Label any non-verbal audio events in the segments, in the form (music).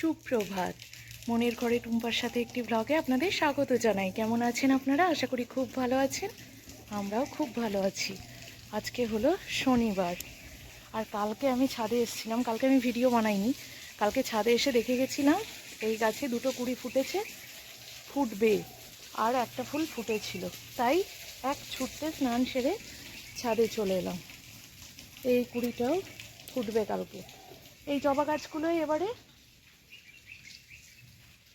সুপ্রভাত। মনের ঘরে টুম্পার সাথে একটি ব্লগে আপনাদের স্বাগত জানাই। কেমন আছেন আপনারা? আশা করি খুব ভালো আছেন। আমরাও খুব ভালো আছি। আজকে হলো শনিবার। আর কালকে আমি ছাদে এসেছিলাম। কালকে আমি ভিডিও বানাইনি। কালকে ছাদে এসে দেখে গেছিলাম, এই গাছে দুটো কুড়ি ফুটেছে, ফুটবে। আর একটা ফুল ফুটেছিল। তাই এক ছুটতে স্নান সেরে ছাদে চলে এলাম। এই কুড়িটাও ফুটবে কালকে। এই জবা গাছগুলোই এবারে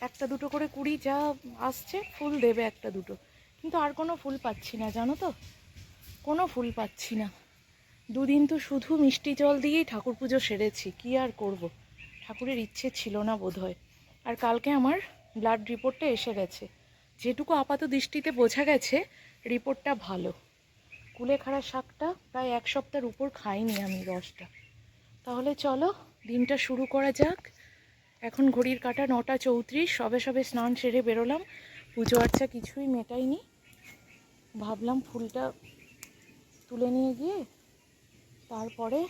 একটা দুটো করে কুড়ি যা আসছে, ফুল দেবে একটা দুটো। কিন্তু আর কোনো ফুল পাচ্ছি না, জানো তো? কোনো ফুল পাচ্ছি না। দুদিন তো শুধু মিষ্টি জল দিয়েই ঠাকুর পুজো সেরেছি, কি আর করব? ঠাকুরের ইচ্ছে ছিল না বোধহয়। আর কালকে আমার ব্লাড রিপোর্টটা এসে গেছে। যেটুকু আপাত দৃষ্টিতে বোঝা গেছে রিপোর্টটা ভালো। কুলেখাড়া শাকটা প্রায় এক সপ্তাহের উপর খাইনি আমি রসটা। তাহলে চলো, দিনটা শুরু করা যাক। এখন ঘড়ির কাটা নটা চৌত্রিশ, সবে সবে স্নান সেরে বেরোলাম। পুজো আর্চা কিছুই মেটাইনি। ভাবলাম ফুলটা তুলে নিয়ে গিয়ে তারপরে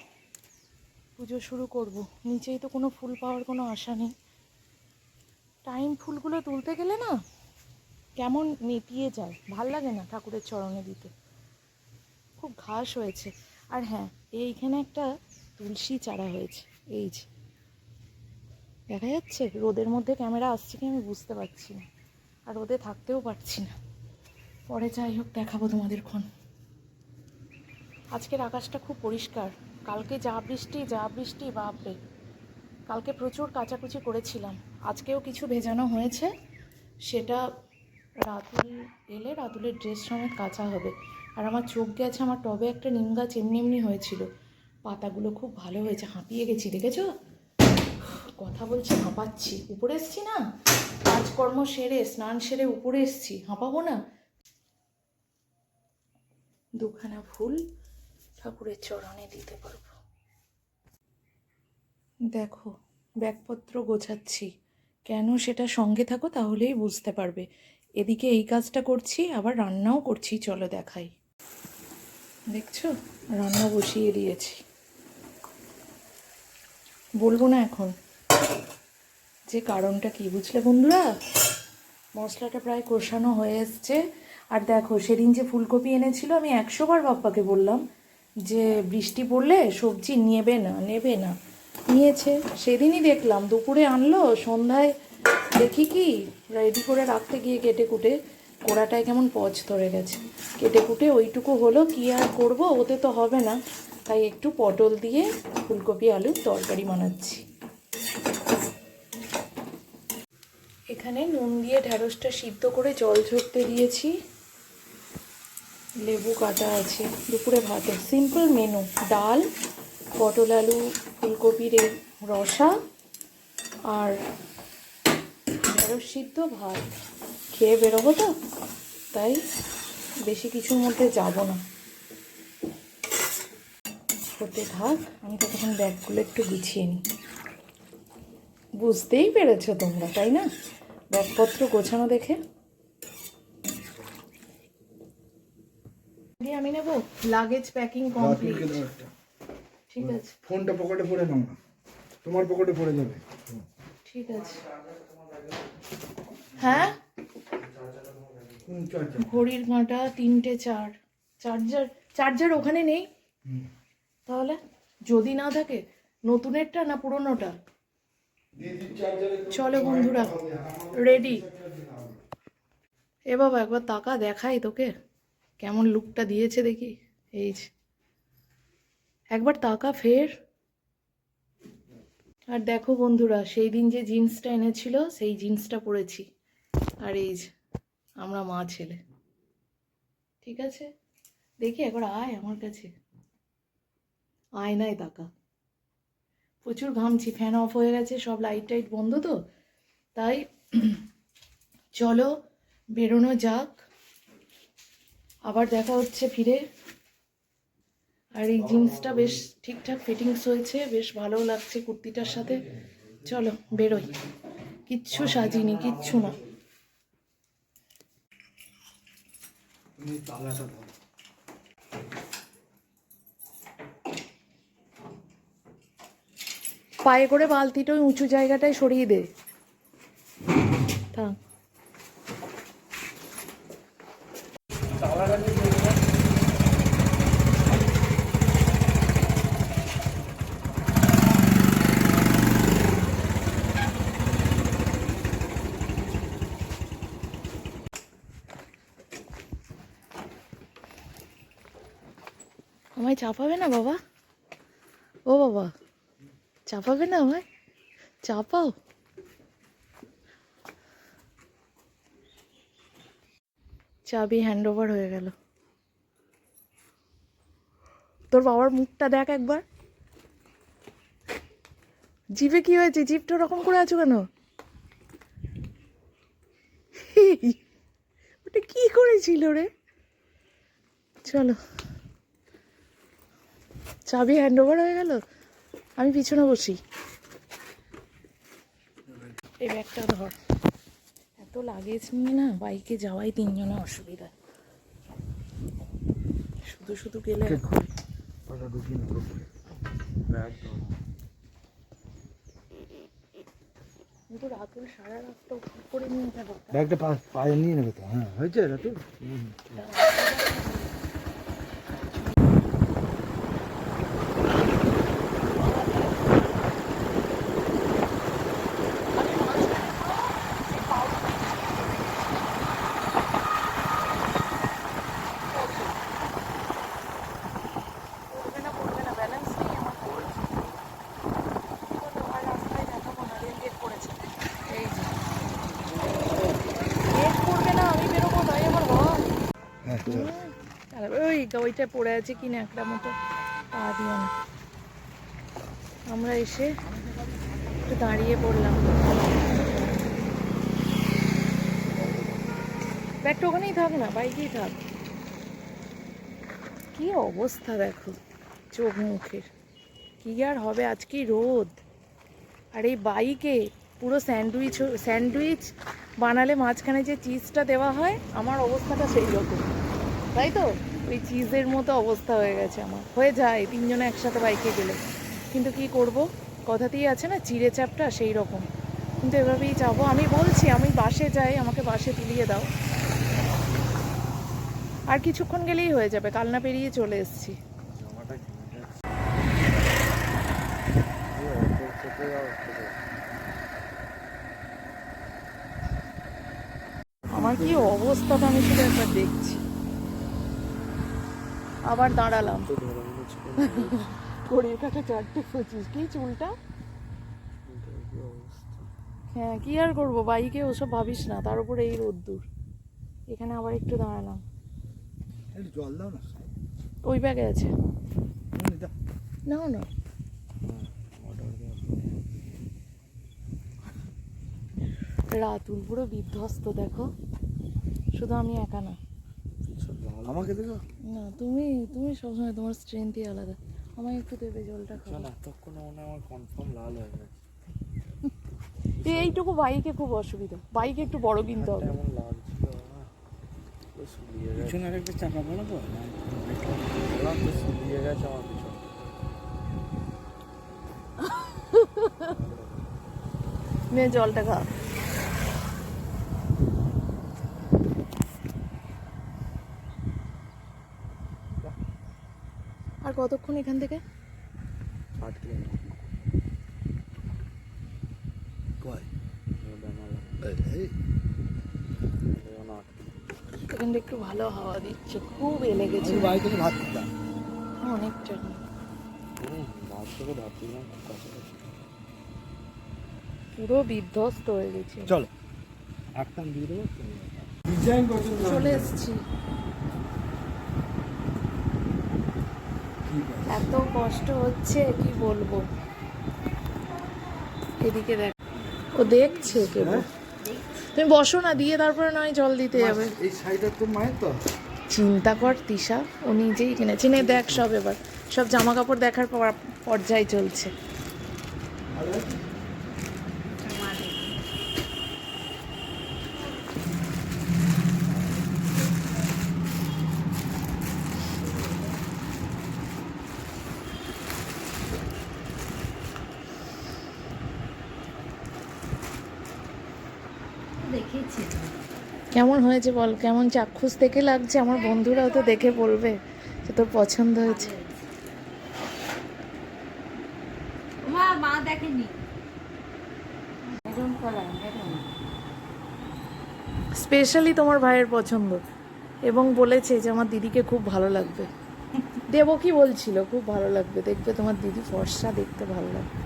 পুজো শুরু করব। নিচেই তো কোনো ফুল পাওয়ার কোনো আশা নেই। টাইম ফুলগুলো তুলতে গেলে না কেমন নেতিয়ে যায়। ভালো লাগে না ঠাকুরের চরণে দিতে। খুব ঘাস হয়েছে। আর হ্যাঁ এইখানে একটা তুলসী চারা হয়েছে। এই যে। দেখা যাচ্ছে, রোদের মধ্যে ক্যামেরা আসছে কি আমি বুঝতে পারছি না। আর রোদে থাকতেও পারছি না। পরে যাই হোক, দেখাবো তোমাদের ক্ষণ। আজকের আকাশটা খুব পরিষ্কার। কালকে যা বৃষ্টি যা বৃষ্টি, বাপরে। কালকে প্রচুর কাচাকুচি করেছিলাম। আজকেও কিছু ভেজানো হয়েছে। সেটা রাতুল এলে রাতুলের ড্রেস সমেত কাঁচা হবে। আর আমার চোখ গেছে, আমার টবে একটা নিম গাছ এমনি এমনি হয়েছিল। পাতাগুলো খুব ভালো হয়েছে, হাঁপিয়ে গেছি, দেখেছ? কথা বলছি, হাঁপাচ্ছি। উপরে এসছি না? কাজকর্ম সেরে, স্নান সেরে উপরে এসছি। হাঁপাবো না? দুখানা ফুল ঠাকুরের চরণে দিতে পারব। দেখো, ব্যাগপত্র গোছাচ্ছি। কেন সেটা সঙ্গে থাকো, তাহলেই বুঝতে পারবে। এদিকে এই কাজটা করছি, আবার রান্নাও করছি, চলো দেখাই। দেখছ? রান্না বসিয়ে দিয়েছি। বলব না এখন। যে কারণটা কি বুঝলে বন্ধুরা? মশলাটা প্রায় কষানো হয়ে এসছে। আর দেখো, সেদিন যে ফুলকপি এনেছিল, আমি একশোবার বাপ্পাকে বললাম যে, বৃষ্টি পড়লে সবজি নেবে না নেবে না। নিয়েছে। সেদিনই দেখলাম, দুপুরে আনলো, সন্ধ্যায় দেখি কি রেডি করে রাখতে গিয়ে কেটে কুটে কোড়াটায় কেমন পচ ধরে গেছে। কেটে কুটে ওইটুকু হলো, কি আর করব, ওতে তো হবে না। তাই একটু পটল দিয়ে ফুলকপি, আলুর তরকারি বানাচ্ছি। এখানে নুন দিয়ে ঢ্যাঁড়সটা সিদ্ধ করে জল ঝরতে দিয়েছি। লেবু কাটা আছে, দুপুরে ভাতে সিম্পল মেনু ডাল, পটল আলু, ফুলকপির রসা আর ঢেঁড়স সিদ্ধ ভাত। খেয়ে বেরোবো তো, তাই বেশি কিছুর মধ্যে যাব না। হতে থাক, আমি ততক্ষণ ব্যাগগুলো একটু গুছিয়ে নিই। বুঝতেই পেরেছ তোমরা, তাই না? ব্যাগপত্র গোছানো দেখে। আমি নেব লাগেজ প্যাকিং কমপ্লিট ঠিক আছে। ফোনটা পকেটে পড়ে নাও না। তোমার পকেটে পড়ে যাবে। ঠিক আছে। হ্যাঁ? ঘড়ির কাঁটা তিনটে চার। চার্জার চার্জার ওখানে নেই। তাহলে যদি না থাকে নতুনেরটা না পুরোনোটা? চলো বন্ধুরা রেডি এ বাবা, একবার তাকা দেখাই তোকে। কেমন লুকটা দিয়েছে দেখি। এই একবার তাকা ফের। আর দেখো বন্ধুরা, সেই দিন যে জিন্সটা এনেছিল, সেই জিন্সটা পরেছি। আর এই আমরা মা ছেলে। ঠিক আছে? দেখি একবার আয় আমার কাছে। আয় নাই তাকা। প্রচুর ঘামছি ফ্যান অফ হয়ে গেছে, সব লাইট টাইট বন্ধ তো। তাই চলো বেরোনো যাক। আবার দেখা হচ্ছে ফিরে। আর এই জিন্সটা বেশ ঠিকঠাক ফিটিংস হয়েছে, বেশ ভালো লাগছে কুর্তিটার সাথে। চলো বেরোই। কিচ্ছু সাজিনি, কিচ্ছু না। তালাটা পায়ে করে বালতিটা ওই উঁচু জায়গাটায় সরিয়ে দে। আমায় চাপাবে না বাবা? ও বাবা। চাপাবে না আমায় চাপাও চাবি হ্যান্ড ওভার হয়ে গেল তোর বাবার মুখটা দেখ একবার জিভে কি হয়েছে জিভটা ওরকম করে আছো কেন ওটা কি করেছিল রে চলো চাবি হ্যান্ড ওভার হয়ে গেল আমি পিছনে বসি। এই ব্যাগটা ধর। এত লাগেজ নিয়ে না বাইকে যাওয়াই তিনজনে অসুবিধা। শুধু শুধু গেলে এখন। কিন্তু রাতুল সারা রাতটা করে নিয়ে যাব ব্যাগটা পায়ে নিয়ে নেবে তো? হ্যাঁ হয়েছে রাতু হুম। পড়বে না পড়বে না ব্যালেন্স নেই আমার পড়ছে আর রাস্তায় দেখাবো না রেল গেট পড়েছে এই যে গেট পড়বে না আমি বেরোবো তাই আমার ভয় হ্যাঁ চল আর ওই ওইটা পড়ে আছে কি একটা মতো, পা দিও না। আমরা এসে একটু দাঁড়িয়ে পড়লাম। ব্যাগটা ওখানেই থাক না, বাইকেই থাক। কি অবস্থা দেখো, চোখ মুখের। কি আর হবে আজকে রোদ। আর এই বাইকে পুরো স্যান্ডউইচ স্যান্ডউইচ বানালে মাঝখানে যে চিজটা দেওয়া হয়, আমার অবস্থাটা সেই রকম। তাই তো ওই চিজের মতো অবস্থা হয়ে গেছে আমার। হয়ে যায়, তিনজনে একসাথে বাইকে গেলে। কিন্তু কি করব? কথাতেই আছে না, চিড়ে চাপটা সেই রকম। কিন্তু এভাবেই যাব। আমি বলছি, আমি বাসে যাই, আমাকে বাসে তুলিয়ে দাও। আর কিছুক্ষণ গেলেই হয়ে যাবে। কালনা পেরিয়ে চলে এসেছি। আমার কি অবস্থাটা আমি শুধু একবার দেখছি। আবার দাঁড়ালাম। (laughs) ঘড়ির কাছে চারটে পঁচিশ। কি চুলটা? হ্যাঁ কি আর করব? বাইকে ওসব ভাবিস না তার উপরে এই রোদ্দুর। এখানে আবার একটু দাঁড়ালাম। জল দাও না। ওই ব্যাগে আছে। নাও না। রাতুল পুরো বিধ্বস্ত দেখো। শুধু আমি একা না। আমাকে দেখো। না তুমি তুমি সবসময় তোমার স্ট্রেংথই আলাদা। আমায় একটু দেবে জলটা খাও। না এতক্ষণ মনে আমার কনফার্ম লাল হয়ে গেছে। এইটুকু বাইকে খুব অসুবিধা। বাইকে একটু বড় কিনতে হবে। এমন লাগছিল পিছনে আরেকটা চাকা বলো তো? শুলিয়ে গেছে আমার পিছনে। নে জলটা খা আর কতক্ষণ এখান থেকে? আট কিলোমিটার। কয়? এই এখানটা একটু ভালো হাওয়া দিচ্ছে খুব এলে গেছে। বাড়ি থেকে ভাত দিতাম অনেকটা। থেকে ভাত দিলাম পুরো বিধ্বস্ত হয়ে গেছে। চলো একটা দিয়ে ডিজাইন চলে এসেছি। এত কষ্ট হচ্ছে কি বলব? এদিকে দেখ। ও দেখছে কেবল। তুমি বসো না দিয়ে তারপরে নয় জল দিতে যাবে। এই শাড়িটা তো মায়ের তো? চিন্তা কর তিশা ও নিজেই কিনেছে। নে দেখ সব এবার। সব জামা কাপড় দেখার পর পর্যায়ে চলছে। হয়েছে বল কেমন চাক্ষুষ থেকে লাগছে? আমার বন্ধুরাও তো দেখে বলবে যে তোর পছন্দ হয়েছে। মা মা দেখেনি। স্পেশালি তোমার ভাইয়ের পছন্দ। এবং বলেছে যে আমার দিদিকে খুব ভালো লাগবে। দেবো কি বলছিল? খুব ভালো লাগবে। দেখবে তোমার দিদি ফর্সা দেখতে ভালো লাগবে।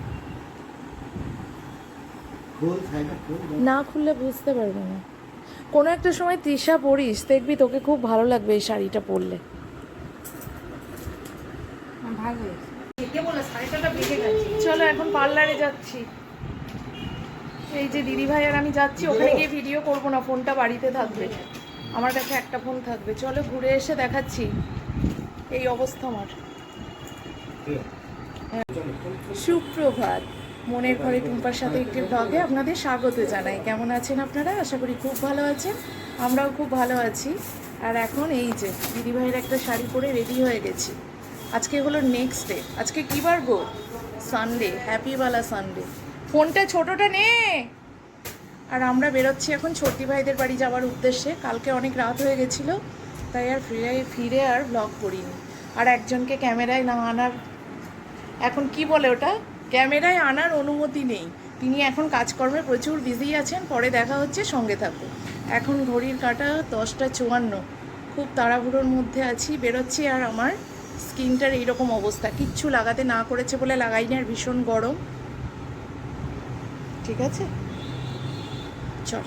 না খুললে বুঝতে পারবে না। কোনো একটা সময় তৃষা পরিস দেখবি তোকে খুব ভালো লাগবে এই শাড়িটা পরলে। গেছে। চলো এখন পার্লারে যাচ্ছি। এই যে দিদি ভাই আর আমি যাচ্ছি ওখানে গিয়ে ভিডিও করব না ফোনটা বাড়িতে থাকবে। আমার কাছে একটা ফোন থাকবে। চলো ঘুরে এসে দেখাচ্ছি। এই অবস্থা আমার। সুপ্রভাত। মনের ঘরে টুম্পার সাথে একটি ব্লগে আপনাদের স্বাগত জানাই। কেমন আছেন আপনারা? আশা করি খুব ভালো আছেন। আমরাও খুব ভালো আছি। আর এখন এই যে, দিদিভাইয়ের একটা শাড়ি পরে রেডি হয়ে গেছি। আজকে হলো নেক্সট ডে আজকে কী বার গো? সানডে হ্যাপিওয়ালা সানডে ফোনটা ছোটটা নে! আর আমরা বেরোচ্ছি এখন ছোটি ভাইদের বাড়ি যাওয়ার উদ্দেশ্যে। কালকে অনেক রাত হয়ে গেছিল, তাই আর ফিরে ফিরে আর ব্লগ করিনি। আর একজনকে ক্যামেরায় না আনার এখন কি বলে ওটা? ক্যামেরায় আনার অনুমতি নেই। তিনি এখন কাজকর্মে প্রচুর বিজি আছেন, পরে দেখা হচ্ছে সঙ্গে থাকো এখন ঘড়ির কাটা দশটা চুয়ান্ন। খুব তাড়াহুড়োর মধ্যে আছি, বেরোচ্ছি আর আমার স্কিনটার এইরকম অবস্থা। কিচ্ছু লাগাতে না করেছে বলে লাগাই লাগাইনি আর ভীষণ গরম। ঠিক আছে? চল।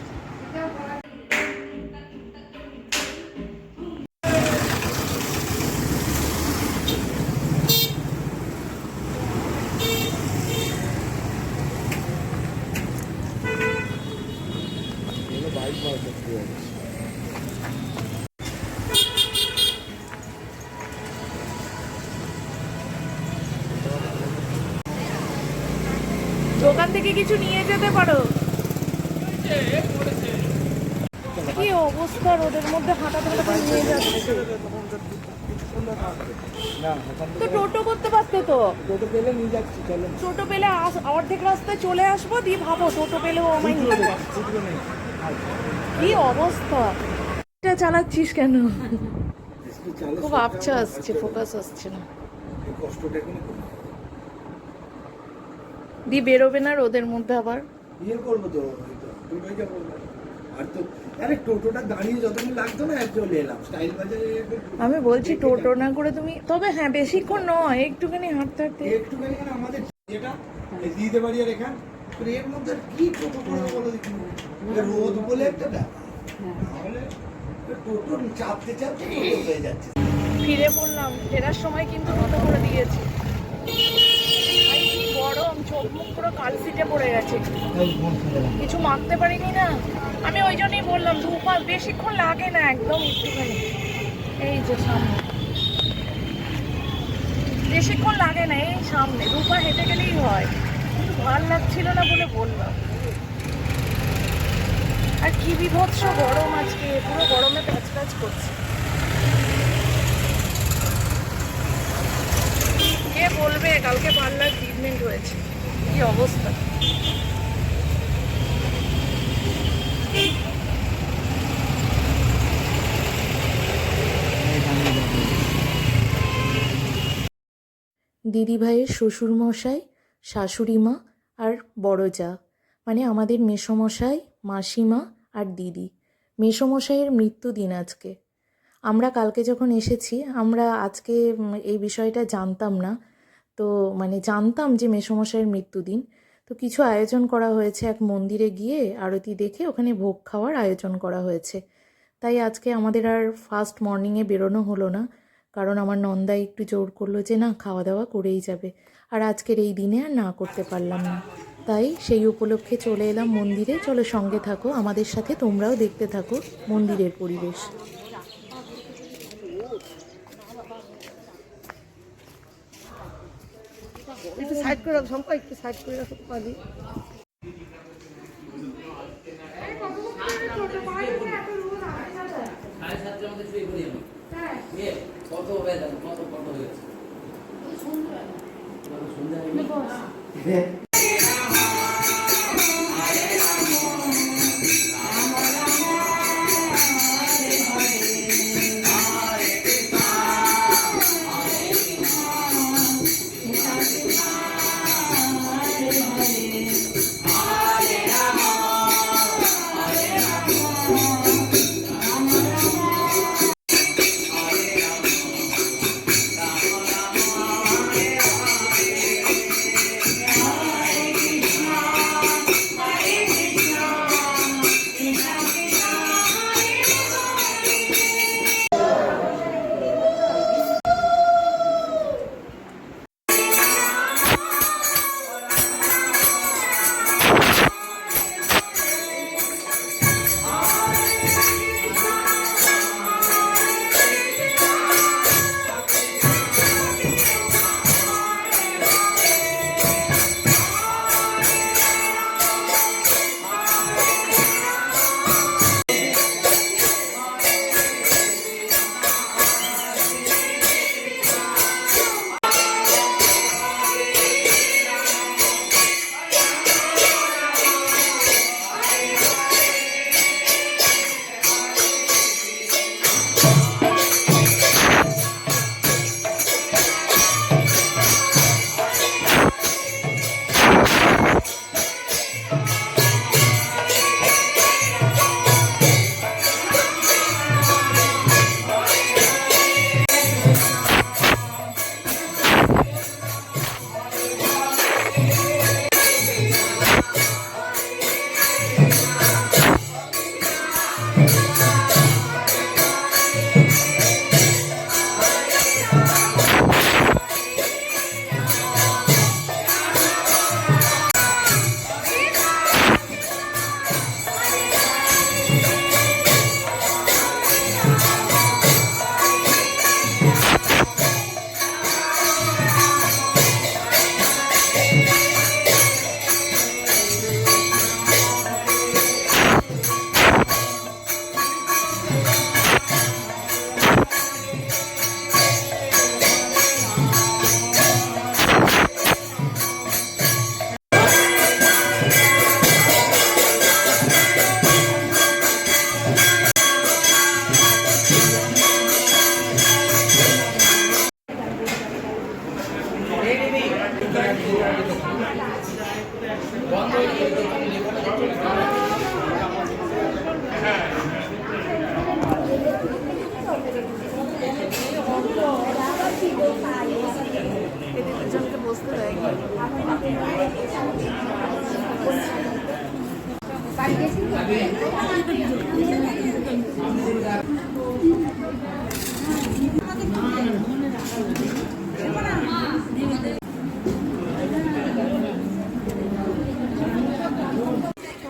দোকান থেকে কিছু নিয়ে যেতে পারো। কি অবস্থা রোদের মধ্যে হাঁটাতে হাঁটাতে নিয়ে যাচ্ছে? তো টোটো করতে পারতে তো। টোটো পেলে নিয়ে যাচ্ছি চলো। টোটো পেলে অর্ধেক রাস্তায় চলে আসব দিয়ে ভাবো টোটো পেলেও আমায় নিয়ে যাবে। কি অবস্থা? এটা চালাচ্ছিস কেন? খুব আবছা আসছে ফোকাস আসছে না। দি বেরোবে না রোদের মধ্যে আবার? ইয়ে করব তো ওই তো, টোটোই যা করব। আর তো আরে টোটোটা দাঁড়িয়ে যতক্ষণ লাগতো না চলে এলাম। স্টাইল বাজারে আমি বলছি টোটো না করে তুমি তবে হ্যাঁ বেশিক্ষণ নয় একটুখানি হাঁটতে হাঁটতে। একটুখানি আমাদের যেটা দিতে পারি আর এখান। এর মধ্যে কি টোটো করব বলো দেখি। রোদ বলে একটা ব্যাপার। তাহলে টোটো চাপতে চাপতে টোটো হয়ে যাচ্ছে। ফিরে পড়লাম ফেরার সময় কিন্তু টোটো করে দিয়েছে। গরম চোখ মুখ পুরো কালসিটে পড়ে গেছে। কিছু মাখতে পারিনি না। আমি ওই জন্যই বললাম দু বেশিক্ষণ লাগে না একদম একটুখানি। এই যে সামনে। বেশিক্ষণ লাগে না এই সামনে। দু পা হেঁটে গেলেই হয়। ভালো লাগছিল না বলে বললাম। আর কি বিভৎস গরম আজকে, পুরো গরমে প্যাচ প্যাচ করছে। কে বলবে, কালকে পার্লার ট্রিটমেন্ট হয়েছে। কি অবস্থা? দিদিভাইয়ের শ্বশুরমশাই শাশুড়ি মা আর বড় যা। মানে আমাদের মেসমশাই, মাসিমা আর দিদি। মেসমশাইয়ের মৃত্যুদিন আজকে। আমরা কালকে যখন এসেছি, আমরা আজকে এই বিষয়টা জানতাম না। তো মানে জানতাম যে মেসমশাইয়ের মৃত্যুদিন তো কিছু আয়োজন করা হয়েছে। এক মন্দিরে গিয়ে আরতি দেখে ওখানে ভোগ খাওয়ার আয়োজন করা হয়েছে। তাই আজকে আমাদের আর ফার্স্ট মর্নিংয়ে বেরোনো হলো না। কারণ আমার নন্দাই একটু জোর করল যে, না খাওয়া দাওয়া করেই যাবে। আর আজকের এই দিনে আর না করতে পারলাম না। তাই সেই উপলক্ষে চলে এলাম মন্দিরে। চলো সঙ্গে থাকো, আমাদের সাথে তোমরাও দেখতে থাকো মন্দিরের পরিবেশ। একটু সাইড করে রাখো একটু সাইড করে রাখো পারি সাড়ে সাতটার মধ্যে শুয়ে পড়ি আমি নিয়ে কত বেদন কত কত হয়েছে কত সন্ধ্যা হয়ে গেছে।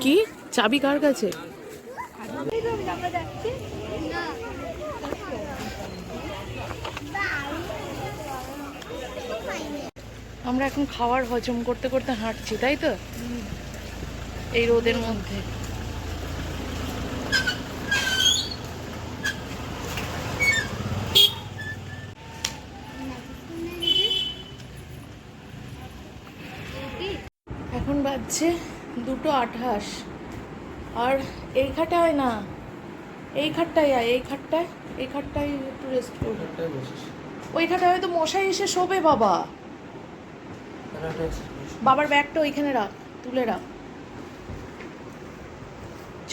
কি? চাবি কার কাছে? আমরা এখন খাওয়ার হজম করতে করতে হাঁটছি, তাই তো? এই রোদের মধ্যে। দুটো আঠাশ। আর এই খাটায় না এই খাটটায় আয় এই খাটটায় এই খাটটায় একটু রেস্ট করব ওই খাটটায় হয়তো মশাই এসে শোবে বাবা। বাবার ব্যাগটা ওইখানে রাখ তুলে রাখ।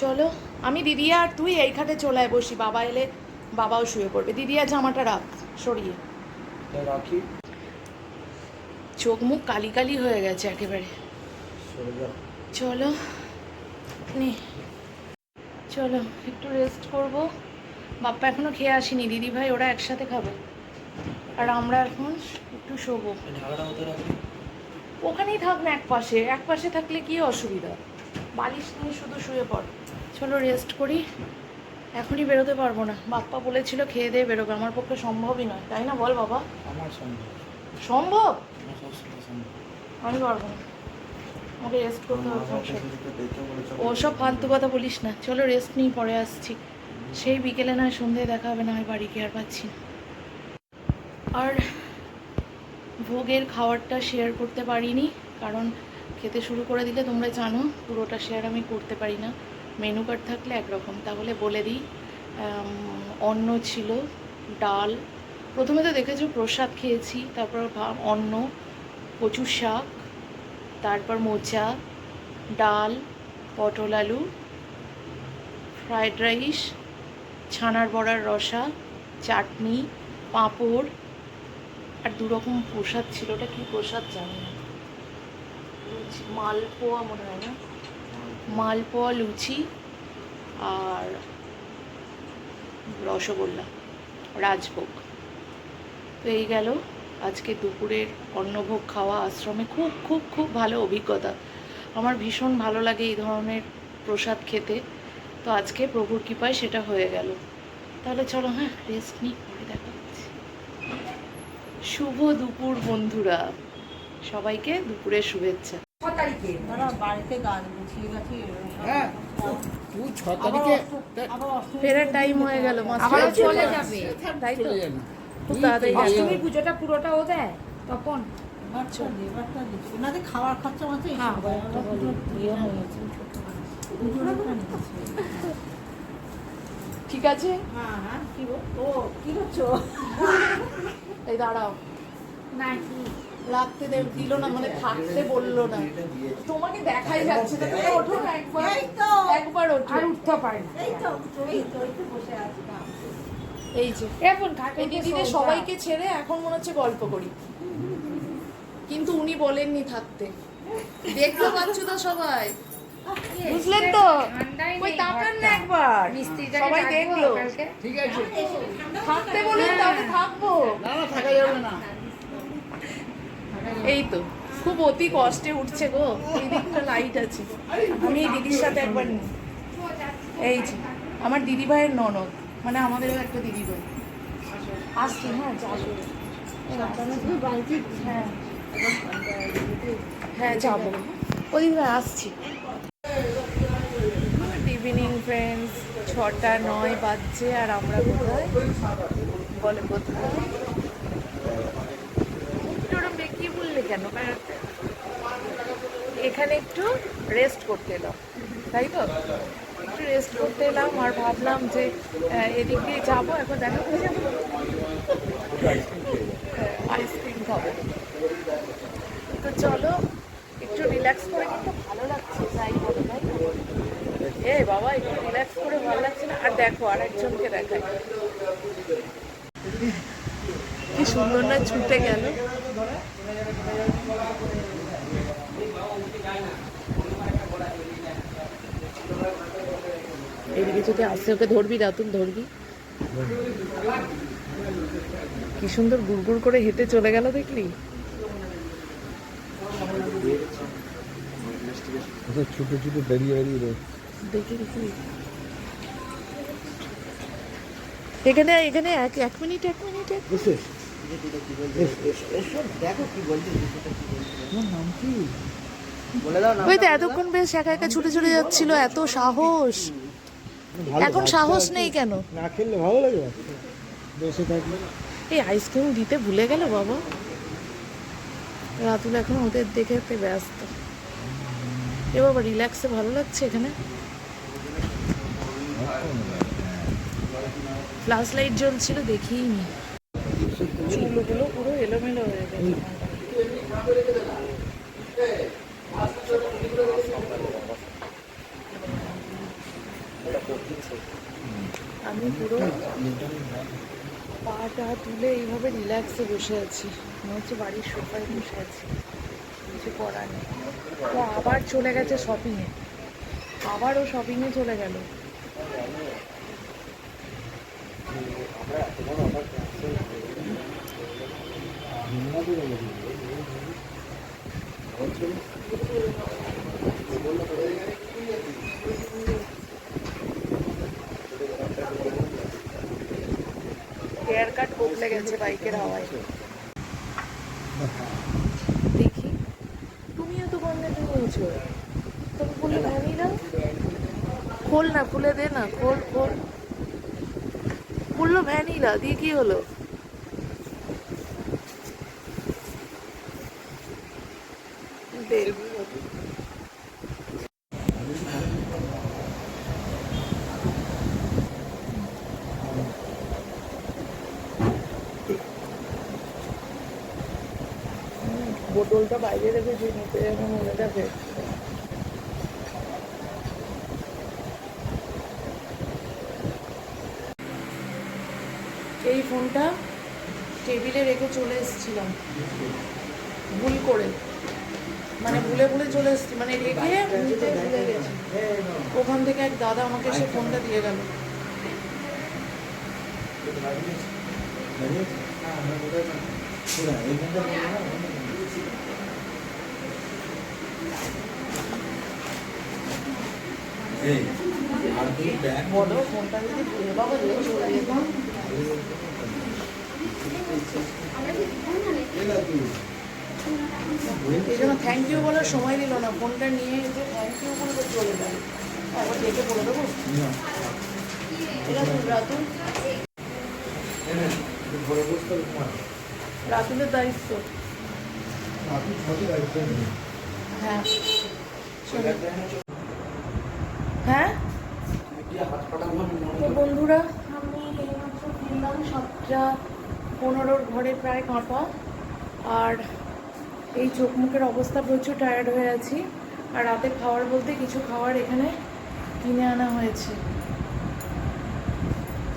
চলো আমি দিদি আর তুই এই খাটে চলে আয় বসি বাবা এলে বাবাও শুয়ে পড়বে। দিদি আর জামাটা রাখ সরিয়ে। রাখি। চোখ মুখ কালি কালি হয়ে গেছে একেবারে। চলো নে। চলো একটু রেস্ট করব। বাপ্পা এখনও খেয়ে আসেনি দিদি ভাই ওরা একসাথে খাবে। আর আমরা এখন একটু শোবো। ওখানেই থাক না এক পাশে। এক পাশে থাকলে কি অসুবিধা? বালিশ নিয়ে শুধু শুয়ে পড়। চলো রেস্ট করি। এখনই বেরোতে পারব না। বাপ্পা বলেছিল খেয়ে দিয়ে বেরোবে আমার পক্ষে সম্ভবই নয়। তাই না বল বাবা? আমার সম্ভব। সম্ভব। আমি পারব না। আমাকে রেস্ট করতে হবে। ওসব ফালতু কথা বলিস না। চলো রেস্ট নিয়ে পরে আসছি। সেই বিকেলে নয় সন্ধ্যায় দেখা হবে না হয় বাড়ি কি আর পাচ্ছি না। আর ভোগের খাবারটা শেয়ার করতে পারিনি কারণ খেতে শুরু করে দিলে তোমরা জানো পুরোটা শেয়ার আমি করতে পারি না। মেনু কার্ড থাকলে একরকম। তাহলে বলে দিই অন্ন ছিল ডাল। প্রথমে তো দেখেছ প্রসাদ খেয়েছি তারপর অন্ন কচু শাক তারপর মোচা, ডাল, পটল আলু ফ্রায়েড রাইস ছানার বড়ার রসা, চাটনি, পাঁপড়, আর দু রকম প্রসাদ ছিল। ওটা কী প্রসাদ জানি না। লুচি, মালপোয়া মনে হয় না? মালপোয়া, লুচি, আর রসগোল্লা, রাজভোগ। তো এই গেল। আজকে দুপুরের অন্নভোগ খাওয়া আশ্রমে খুব খুব খুব ভালো অভিজ্ঞতা আমার ভীষণ ভালো লাগে এই ধরনের প্রসাদ খেতে তো আজকে প্রভুর কৃপায় সেটা হয়ে গেল তাহলে চলো হ্যাঁ রেস্ট নিই পরে দেখা হচ্ছে শুভ দুপুর বন্ধুরা সবাইকে দুপুরের শুভেচ্ছা ছ তারিখে তারা বাড়িতে গাছ গুছিয়ে গেছে হ্যাঁ তুই ছ তারিখে ফেরার টাইম হয়ে গেল আবার মাস্টার চলে যাবে তাই তো খুব তাড়াতাড়ি অষ্টমীর পুজোটা পুরোটা ও দেয়? তখন ওনাদের খাওয়ার খরচা হ্যাঁ। ঠিক আছে? হ্যাঁ হ্যাঁ কি বল ও কি করছ? এই দাঁড়াও। রাখতে দিল না মানে থাকতে বলল না। তোমাকে দেখাই যাচ্ছে না তুমি ওঠো না একবার। একবার ওঠো। আর উঠতে পারে এই তো এই তো এই বসে আছি এই যে এখন এই দিদিদের সবাইকে ছেড়ে এখন মনে হচ্ছে গল্প করি। কিন্তু উনি বলেননি থাকতে। দেখতে পাচ্ছ তো সবাই? বুঝলেন তো? ওই তাকান না একবার। সবাই দেখল। ঠিক আছে। থাকতে বলুন তাহলে থাকব। না না থাকা যাবে না। এই তো খুব অতি কষ্টে উঠছে গো। এই দিকটা লাইট আছে। আমি এই দিদির সাথে একবার নিই এই যে আমার দিদি ভাইয়ের ননদ। মানে আমাদেরও একটা দিদি ভাই আসছি হ্যাঁ যাব। হ্যাঁ হ্যাঁ। যাব। ও আসছি। গুড ইভিনিং ফ্রেন্ডস ছটা নয় বাজছে আর আমরা কোথায়? বলে কোথায়? ওরম বেঁকিয়ে বললে কেন? এখানে একটু রেস্ট করতে এলাম তাই তো? রেস্ট করতে এলাম আর ভাবলাম যে এদিক দিয়ে যাব, এখন দেখা হয়ে যাব। আইসক্রিম খাব। তো চলো, একটু রিল্যাক্স করে কিন্তু ভালো লাগছে, যাই বলো তাই এ বাবা, একটু রিল্যাক্স করে ভালো লাগছে না? আর দেখো আর একজনকে দেখাই। কি সুন্দর না ছুটে গেল। এদিকে যদি আসে ওকে ধরবি রাতুল ধরবি। কি সুন্দর গুড়গুড় করে হেঁটে চলে গেল দেখলি? ছুটে ছুটে বেরিয়ে বেরিয়ে রে দেখি দেখি। এখানে এখানে এক এক মিনিট এক মিনিট এক এতক্ষণ বেশ একা একা ছুটে ছুটে যাচ্ছিল এত সাহস। এখন সাহস নেই কেন? না খেললে ভালো লাগে বসে থাকলে? এই আইসক্রিম দিতে ভুলে গেল বাবা। রাতুল এখন ওদের দেখে একটু ব্যস্ত। এ বাবা রিল্যাক্সে ভালো লাগছে এখানে? ফ্লাশ লাইট জ্বলছিল দেখিনি চুলগুলো পুরো এলোমেলো হয়ে গেছে। পাটা তুলে এইভাবে রিল্যাক্সে বসে আছি। মনে হচ্ছে বাড়ির সোফায় বসে আছি। কিছু করার নেই। ও আবার চলে গেছে শপিংয়ে আবার ও শপিংয়ে চলে গেল। হেয়ার কাট বদলে গেছে বাইকের হাওয়ায়। দেখি। তুমিও তো বন্ধে বলছো তুমি বললে ভ্যানিলা খোল না, খুলে দে না, খোল খোল। খুললো ভ্যানিলা, দিয়ে কি হলো? বোতলটা বাইরে রেখেছি নিতে যাবে মনে যাবে এই ফোনটা টেবিলে রেখে চলে এসেছিলাম। ভুল করে। মানে ভুলে ভুলে চলে এসেছি। মানে রেখে ভুলে গেছি। ওখান থেকে এক দাদা আমাকে সে ফোনটা দিয়ে গেল। এই আর তুমি ব্যাগ বলো ফোনটা যদি ভুলে বাবা দিয়ে চলে যেতাম এই জন্য থ্যাংক ইউ বলার সময় দিল না ফোনটা নিয়ে যে থ্যাংক ইউ বলে তো চলে গেল একবার ডেকে বলে দেবো রাতুল রাতুলের দায়িত্ব। হ্যাঁ তো বন্ধুরা, আমি এইমাত্র ফিরলাম সাতটা পনেরোর ঘরে প্রায় কাঁপা আর এই চোখ মুখের অবস্থা প্রচুর টায়ার্ড হয়ে আছি। আর রাতে খাওয়ার বলতে কিছু খাওয়ার এখানে কিনে আনা হয়েছে।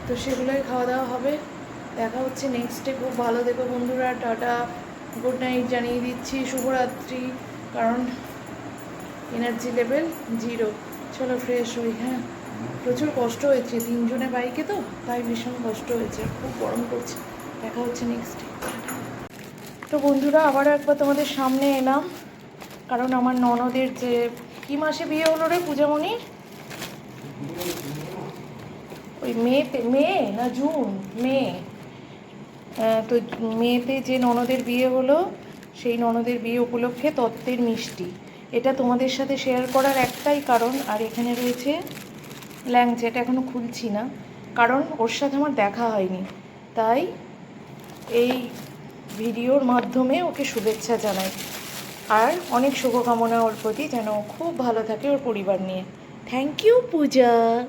তো সেগুলোই খাওয়া দাওয়া হবে। দেখা হচ্ছে নেক্সট ডে খুব ভালো দেখো বন্ধুরা, টাটা। গুড নাইট জানিয়ে দিচ্ছি। শুভরাত্রি। কারণ এনার্জি লেভেল জিরো চলো ফ্রেশ হই হ্যাঁ। প্রচুর কষ্ট হয়েছে তিনজনে বাইকে তো তাই ভীষণ কষ্ট হয়েছে খুব গরম করছে দেখা হচ্ছে নেক্সট তো বন্ধুরা আবারও একবার তোমাদের সামনে এলাম কারণ আমার ননদের যে কী মাসে বিয়ে হলো রে পূজামণির ওই মেতে মে না জুন? মে। আহ, তো মেতে যে ননদের বিয়ে হলো সেই ননদের বিয়ে উপলক্ষে তত্ত্বের মিষ্টি। এটা তোমাদের সাথে শেয়ার করার একটাই কারণ আর এখানে রয়েছে ল্যাংচা, এটা এখনও খুলছি না। কারণ ওর সাথে আমার দেখা হয়নি। তাই এই ভিডিওর মাধ্যমে ওকে শুভেচ্ছা জানাই। আর অনেক শুভকামনা ওর প্রতি, যেন খুব ভালো থাকে ওর পরিবার নিয়ে। Thank you Puja.